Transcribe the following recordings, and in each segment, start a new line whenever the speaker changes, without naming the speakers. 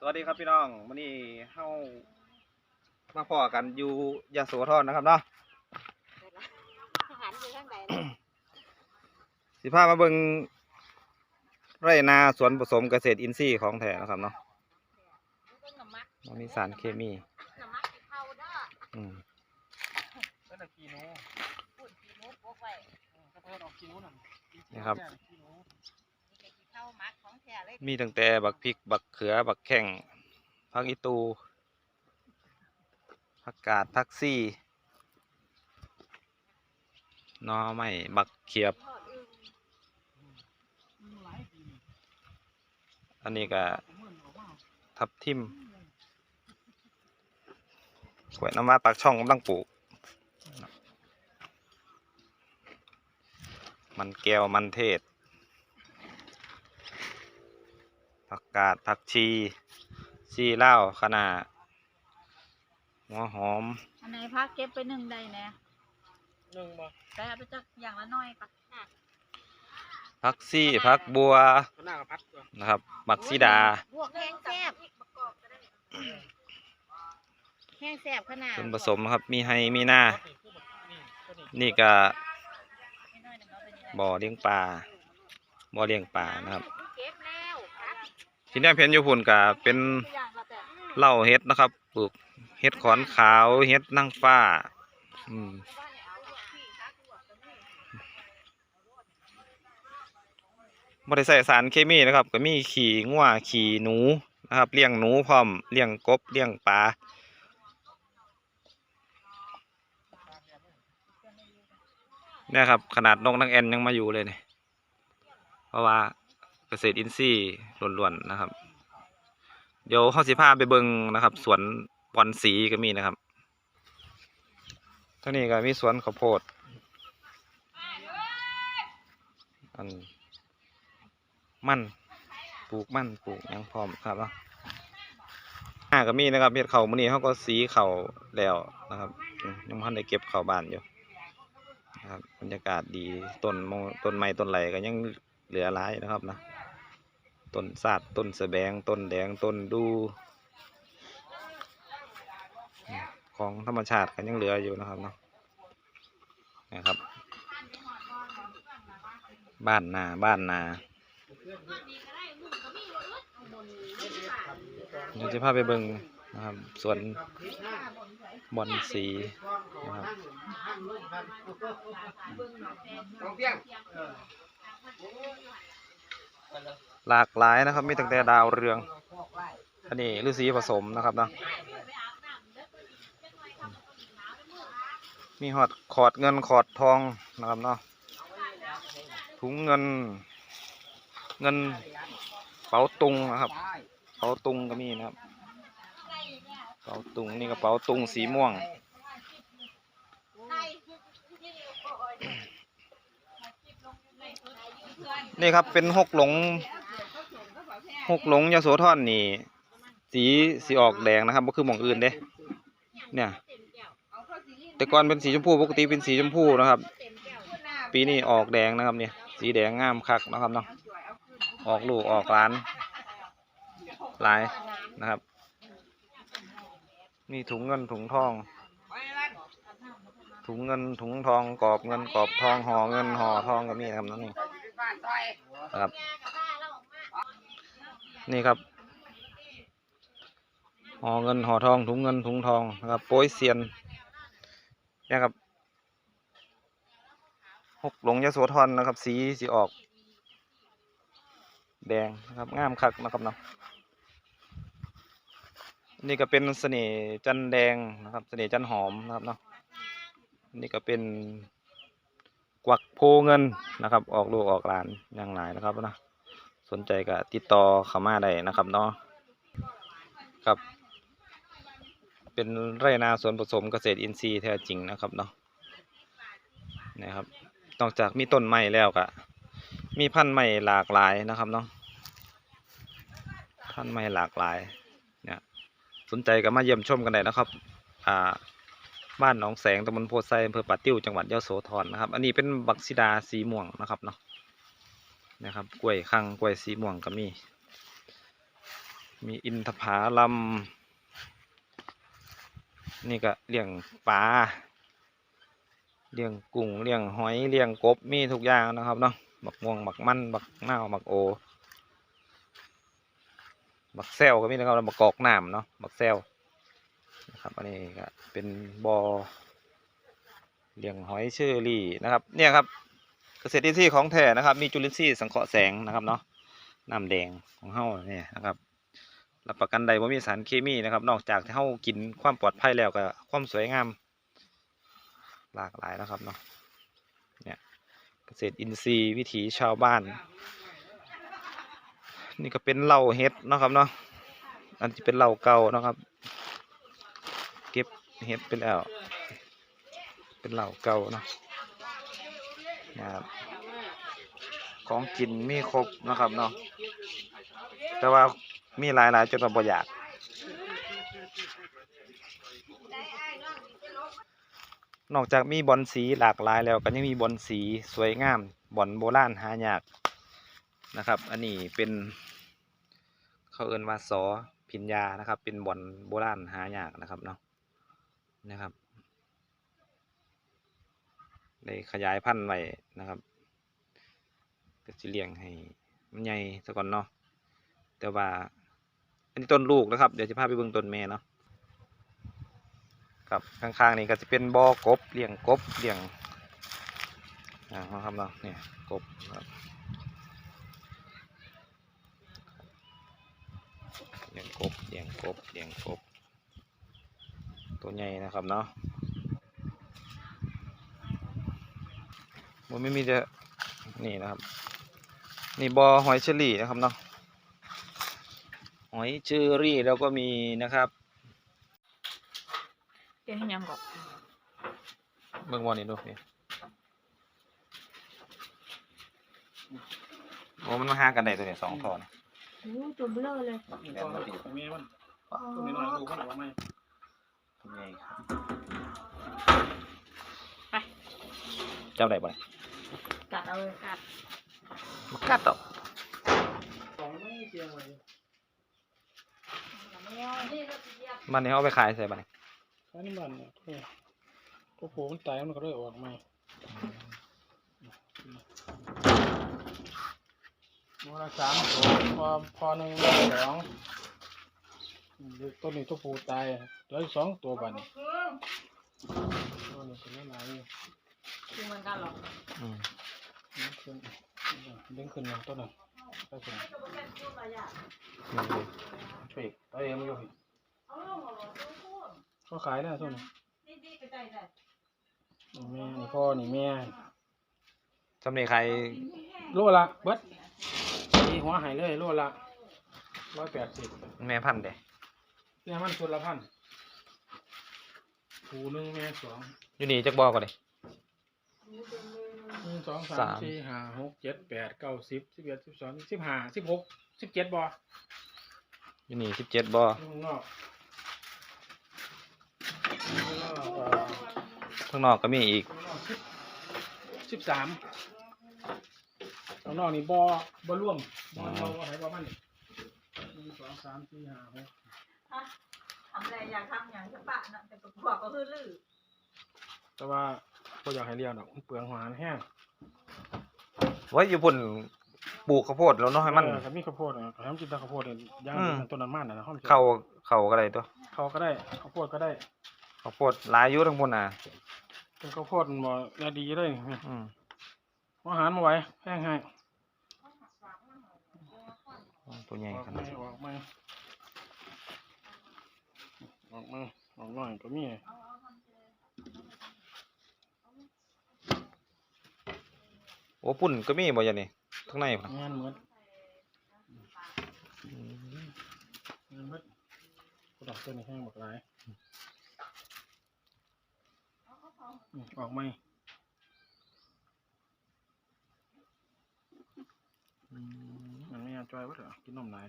สวัสดีครับพี่น้องวันนี้เข้ามาพ่อกันอยู่ยาโสธรนะครับเนาะ
หันไา
พมาเบิงไรนาสวนผสมเกษตรอินทรีย์ของแท้นะครับเนาะ
มันมี
สารเคมี
นี่
ครับ
ท้ๆเลย
มีตั้งแต่บักพริก บักเขือ บักแข้งผักอีตูผักกาดผักซี่นอไม้บักเขียบ
อั
น
นี้ก็ทับทิมขวดน้ำว่าปากช่องกำลังปลูก มันแก้วมันเทศ ผั กกาดผักชีชีเหล้าวคะนาหัวหอม
อันไหนพักเก็บไปหนึ่งได้แน่
หนึ่งบ่
แต่เอาไปจักอย่างละน้อยปะ
ผักซี่ผักบัว
ข้างหน้ากับพัดตัว
นะครับบักซีดา
บวกแห้งแซ่บแห้งแซ่บขนาด
ส่วนผสมนะครับ มีไฮมีหน้า
พัดนี่คือแบบนี่ตัวนี้
นี่ก็
ไม่น้อยหนึ่งเอาไปนี่แหละ
บ่อเลี้ยงปลาบ่อเลี้ยงปลานะครับ
เก็บแล้วครับ
ที่นี่เพนอยูพุ่นก็เป็น
อย่างละแต่
เหล้าเฮ็ดนะครับปลูกเฮ็ดขอนขาวเฮ็ดนางฟ้าอืมบริใส่สารเคมีนะครับ ก็มีขี่งัวขี่หนูนะครับเลี้ยงหนูพร้อมเลี้ยงกบเลี้ยงปลาเนี่ยครับ ขนาดนกนังแอนยังมาอยู่เลยเนี่ยเพราะว่า ษตรอินทรีย์ล้วนๆนะครับ เดี๋ยวเข้าสิพาไปเบิงนะครับ สวนบอนสีก็มีนะครับท่านี้ก็มีสวนข้าวโพดอันมันปลูกมันปลูกยังพร้อมครับเนาะอ่าก็มีนะครับเฮ็ดเข่ามื้อนี้เขาก็สีเข่าแล้วนะครับยังบ่ทันได้เก็บเข้าบานอยู่นะครับบรรยากาศดีต้นมงต้นไม้ต้นไหลก็ยังเหลือหลายนะครับนะ ต้นสาดต้นสะแบงต้นแดงต้นดู ของธรรมชาติก็ยังเหลืออยู่นะครับเนาะนะครับ บ้านนาบ้านนาเดี๋ยวจะพาไปเบิ่งนะครับสวนบอนสีนะครับ หลากหลายนะครับ มีตั้งแต่ดาวเรือง อันนี้ฤาษีผสมนะครับเนาะมีหอดขอดเงินขอดทองนะครับเนาะถุงเงิน เงินเป๋าตุงนะครับเป๋าตุงก็มีนะครับเป๋าตุงนี่กระเป๋าตุงสีม่วงนี่ครับเป็นหกหลง หกหลงยาโสธรนี่ สีสีออกแดงนะครับก็คือหมองอื่นเด้ เนี่ย แต่ก่อนเป็นสีชมพูปกติเป็นสีชมพูนะครับ ปีนี้ออกแดงนะครับเนี่ย สีแดงงามคักนะครับเนาะออกลูกออกร้านหลายนะครับมีถุงเงินถุงทอง ถุงเงินถุงทองกรอบเงินกรอบทองห่อเงินห่อทองก็มีนะครับนั่นนี่นะครับ นี่ครับห่อเงินห่อทองถุงเงินถุงทองนะครับโป้ยเซียนนี่ครับหกหลงยโสธรนะครับ สีสีออก แดงนะครับงามคักนะครับเนาะนี่ก็เป็นเสน่ห์จันแดงนะครับ เสน่ห์จันหอมนะครับเนาะนี่ก็เป็นกวักโพเงินนะครับ ออกลูกออกหลานอย่างหลายนะครับเนาะ สนใจก็ติดต่อเขามาได้นะครับเนาะครับ เป็นไรนาสวนผสมเกษตรอินทรีย์แท้จริงนะครับเนาะนะครับ นอกจากมีต้นไม้แล้วก็มีพันธุ์ไม้หลากหลายนะครับเนาะพันธุ์ไม้หลากหลายเนี่ยสนใจก็มาเยี่ยมชมกันได้นะครับอ่าบ้านหนองแสงตำบลโพไซอำเภอป่าติ้วจังหวัดยะโสธรนะครับ อันนี้เป็นบักซิดาสีม่วงนะครับเนาะ นะครับ กล้วยคังกล้วยสีม่วงก็มี มีอินทผาลัมนี่ก็เลี้ยงปลาเลี้ยงกุ้งเลี้ยงหอยเลี้ยงกบมีทุกอย่างนะครับเนาะบักม่วงบักมันบักเน่าบักโอบักแซวก็มีนะครับบักกอกน้ำเนาะบักแซวนะครับอันนี้ก็เป็นบอ่อเลี้ยงหอยเชอรี่นะครับ เนี่ยครับ ษตรอินทรีย์ของแท้นะครับ มีจุลินทรีย์สังเคราะห์แสงนะครับเนาะน้ำแดงของเฮาเนี่ยนะครับรับประกันใดว่ามีสารเคมีนะครับ นอกจากที่เฮากินความปลอดภัยแล้วก็ความสวยงาม หลากหลายนะครับเนาะเนี่ยเกษตรอินทรีย์วิถีชาวบ้าน นี่ก็เป็นเหล้าเฮ็ดนะครับเนาะอันที่เป็นเหล้าเก่านะครับ เก็บเฮ็ดไปแล้วเป็นเหล้าเก่าเนาะนะครับ ของกินมีครบนะครับเนาะแต่ว่ามีหลายๆจนเราบ่อยาก นอกจากมีบอลสีหลากหลายแล้วก็ยังมีบอลสีสวยงามบอลโบราณหายากนะครับ อันนี้เป็นเขาเอิ้นว่าสอพิญญานะครับ เป็นบอลโบราณหายากนะครับเนาะนะครับได้ขยายพันธุ์ไว้นะครับ ก็สิเลี้ยงให้มันใหญ่ซะก่อนเนาะแต่ว่า อันนี้ต้นลูกนะครับ เดี๋ยวจะพาไปเบิ่งต้นแม่เนาะครับข้างๆนี่ก็จะเป็นบ่อกบเลี้ยงกบเลี้ยงอ่าครับเนาะเนี่ยกบครับเลี้ยงกบเลี้ยงกบเลี้ยงกบ ตัวใหญ่นะครับเนาะมันไม่มีจะนี่นะครับ นี่บอหอยเชอรี่นะครับเนาะหอยเชอรี่แล้วก็มีนะครับ
เดี๋ยวให้ยังก่อน
เบิ่งวอนี่ดูนี่โอ้มันมาหากันได้ตัวเนี่ยสองทอน
โอ้ตัวเบลอเลย
นี่ตอนเราติดแม่มันตัวนี้หน่อยดูมันออกมาไหม
ตัวใหญ่ครับเจ้าได้บ่เนี่ย
กัดเอาเลยกัด
มา กัดต่อ
สองไม่เจียงไว้
มันนี่เอาไปขายใส่บ่เนี่ย
อันนี้มันเนี่ยตัวตัวผูมันตายมันก็เลยออกมาตัวละสามตัวพอพอหนึ่งสองตัวนี้ตัวผูตายเหลืออีกสองตัวบัดนตัวนี้ก็ไม่หลายอยู่
คือมันกันหรอ
อืม
ดึงขึ้นดึงขึ้นหนึ่งตัวหนึ่งไปขึ้น
นี่ดู
ช่วยตัวเองอยู่เขาขายแล้วตัวนี้นี่แม่นี่พ่อนี่แม่
สำเนีใคร
โลละเบิดมีหัวหายเลยโลละร้อยแปดสิบ
แม่พันธุ์เด้
เนี่ยมันคนละพันผูหนึ่งแม่สอง
อยู่นี่จักบอก่อนเลย
หนึ่ง สองสา
สามม
สี่ห้าหกเจ็ดแปดเก้าสิบสิบเอ็ดสิบสองสิบห้าสิบหกสิบเจ็ดบ่
อยู่นี่สิบเจ็ดบ่
ข้างนอกข้างนอกเอ่อ
ข้างนอกก็มีอีก
ข้างนอกสิบสิบสามข้างนอกนี่บ่บ่ร่วมบ่บ่บ่ไหนบ่มันหนึ่งสองสามสี่ห้าหก
ทำอะไรอยากทำอย่างสักบะนะแต่กว่าก็คือลือ
แต่ว่าบ่อยากให้เลี้ยงดอกมันเปลืองอาหารแห้ง
ไว้อยู่พุ่นปลูกข้าวโพดแล้วเนาะให้มัน
เออถ้ามีข้าวโพดอะถ้ามันกินแต่ข้าวโพดเนี่ยย่าง
อืม
เป็นต้นน้ำมันนะนะห้อม
เข้าเข้าก็ได้ตัว
เขาก็ได้ข้าวโพดก็ได้
ข้าวโพดหลายอยู่ทั้งพุ่นน่ะ
เป็นข้าวโพดมันบ่น่าดีเลยนี่
อืม
อาหารมาไว้แห้งให้
ตัวใหญ่
ออก
ข
มา
นาด
ออกมาออกมาออกหน่อยก็มี
อ้ปุ่นก็มีบ่อย่างนี้ข้างในพุ่น
งานเหมือน
อืม
งานเหมือนกระดอกต้นนี้แห้งหมดหลายอืมออกมา
อืม
มันไม่ยามจอยว่าเถอะกินนมหลาย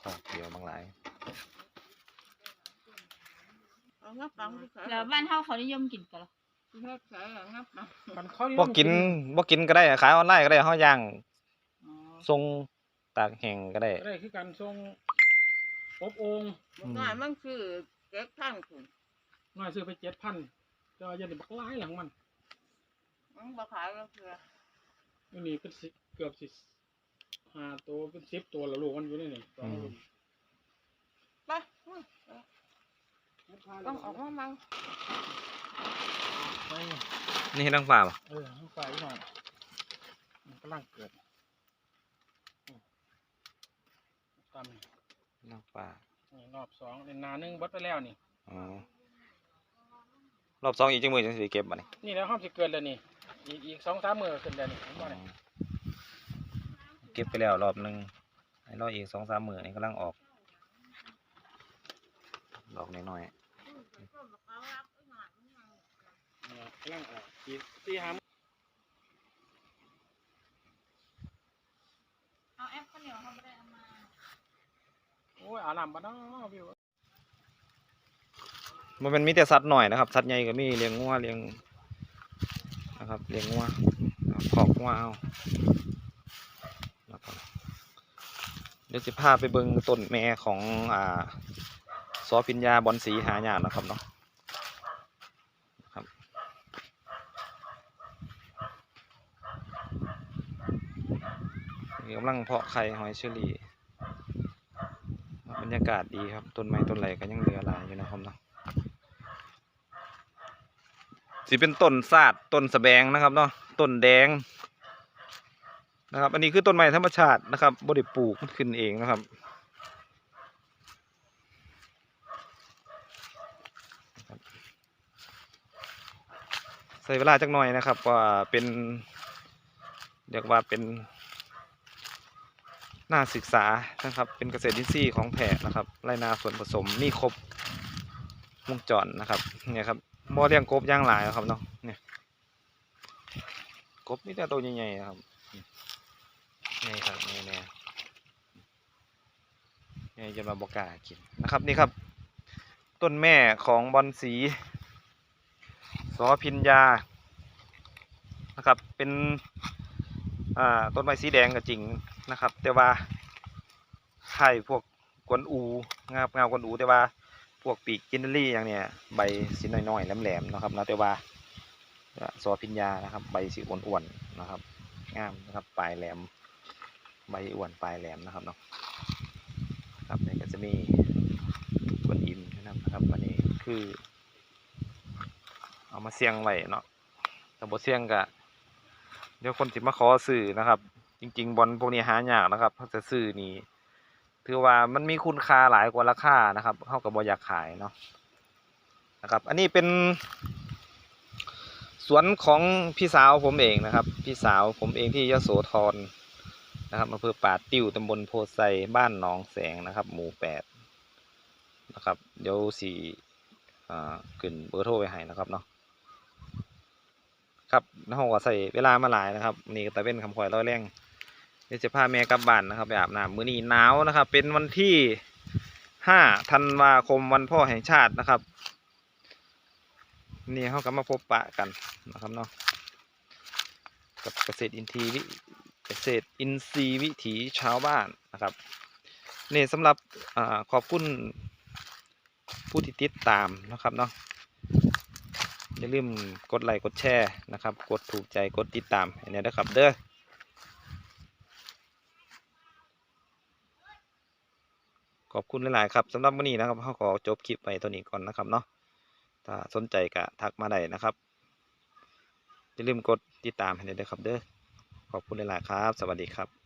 ขอกเดียวบางหลาย
แล้วบ้านเฮาเขานิยมกินกันหรอ
มันเขา
บ่กินบ่กินก็ได้ขายออนไลน์ก็ได้เฮาย่างส่งตากแห้งก็ได้
ก็ได้คือการส่งอบโอ่ง
อืม
น้อยมันคือเก็บท่านคุณ
น้อยซื้อไปเจ็ดพันแต่ว่าอย่าได้บักหลายหลังมัน
มันบ่ขายแล้วคือ
ไม่มีเป็นสิเกือบสิห้าตัวเป็นสิบตัวและลูกมันอยู่ในนี่สองลูก
ไปมาต้องออกมามัง
ไป
นี่เฮ็ดทางฝ่าบ่
เออต้องไปหน่อยมันกำลังเกิดอืมตาม
ทางฝ่า
นี่รอบสองในนาหนึ่งเบดไปแล้วนี่
อ๋อรอบสองอีกจังมือจังสิเก็บบ่นี่
นี่แล้วห้องสิเกิดแล้วนี่อีกอีกสองสามมือขึ้นแล้วนี่เห็นบ่เนี่ย
เก็บไปแล้วรอบหนึงให้รออีกสองสามมื้อนี่กำลังออกดอกน้อย
นี่กำ ลังออกอีกสี่หาม
เอาแอปข้าวเหนียวเขาไม่ได้เอามา
โอ้ยอาน้ำบ้าน้อวิว
ๆมันเป็นมีแต่สัตว์หน่อยนะครับ สัตว์ใหญ่ก็มีเลี้ยงงัวเลี้ยงนะครับเลี้ยงงัวขอกงัวเอาเดี๋ยวจะพาไปเบิงต้นแม่ของอ่าซอพิญญาบอนสีหาหยากนะครับเนาะนะครับ นี่กำลังเพาะไข่หอยเชอรี่บรรยากาศดีครับ ต้นไม้ต้นไรก็ยังเหลือหลายอยู่นะครับเนาะสิเป็นต้นซาดต้นสะแบงนะครับเนาะต้นแดงนะครับ อันนี้คือต้นไม้ธรรมชาตินะครับบริปลูกขึ้นเองนะครับใส่เวลาจักหน่อยนะครับว่าเป็นเรียกว่าเป็น น่าศึกษานะครับ เป็นเกษตรอินทรีย์ของแท้นะครับไรนาส่วนผสมมีครบวงจรนะครับเนี่ยครับบ่อเลี้ยงกบย่างหลายนะครับเนาะเนี่ยกบนี่แต่ตัวใหญ่ๆนะครับนี่ครับนี่แน่นี่จะมาบอกากินนะครับนี่ครับ ต้นแม่ของบอนสีสอพิญญานะครับ เป็นต้นไม้สีแดงก็จริง นะครับ แต่ว่าไข่พวกกวนอูงาบงากวนอูแต่ว่าพวกปีกกินเนอรี่อย่างเนี้ยใบสีน้อยๆแหลมๆนะครับนะแต่ว่าซอพิญญานะครับ ใบสีอ้วนๆนะครับงามนะครับปลายแหลม ใบอ้วนปลายแหลมนะครับเนาะครับนี่ก็จะมีกวนอิมนะครับอันนี้คือ เอามาเสี่ยงไว้เนาะแต่บ่เสี่ยงก็เดี๋ยวคนสิมาขอซื้อนะครับ จริง ๆ บอลพวกนี้หายากนะครับถ้าจะซื้อนี่ถือว่ามันมีคุณค่าหลายกว่าราคานะครับเขากับบออยากขายเนาะนะครับ อันนี้เป็นสวนของพี่สาวผมเองนะครับ พี่สาวผมเองที่ยโสธรนะครับอำเภอป่าติ้วตำบลโพไซบ้านหนองแสงนะครับ หมู่แปดนะครับเดี๋ยวสี่ขึ้นเบอร์โทรไปให้นะครับเนาะครับน้องก็ใส่เวลามาหลายนะครับนี่ก็ตะเว้นคำคอยร้อยแรง เดี๋ยวจะพาแม่กลับบ้านนะครับ ไปอาบน้ำมื้อนี้หนาวนะครับ เป็นวันที่ห้าธันวาคมวันพ่อแห่งชาตินะครับ นี่เขาก็มาพบปะกันนะครับเนาะกับเกษตรอินทรีย์วิเกษตรอินทรีย์วิถีชาวบ้านนะครับนี่สำหรับอขอบคุณผู้ที่ติดตามนะครับเนาะอย่าลืมกดไลค์กดแชร์นะครับ กดถูกใจกดติดตามให้แน่ด้วยครับเด้อ ขอบคุณหลาย ๆ ครับสำหรับวันนี้นะครับเขาขอจบคลิปไปตัวนี้ก่อนนะครับเนาะถ้าสนใจก็ทักมาได้นะครับอย่าลืมกดติดตามให้แน่ด้วยครับเด้อขอบคุณหลาย ๆ ครับ สวัสดีครับ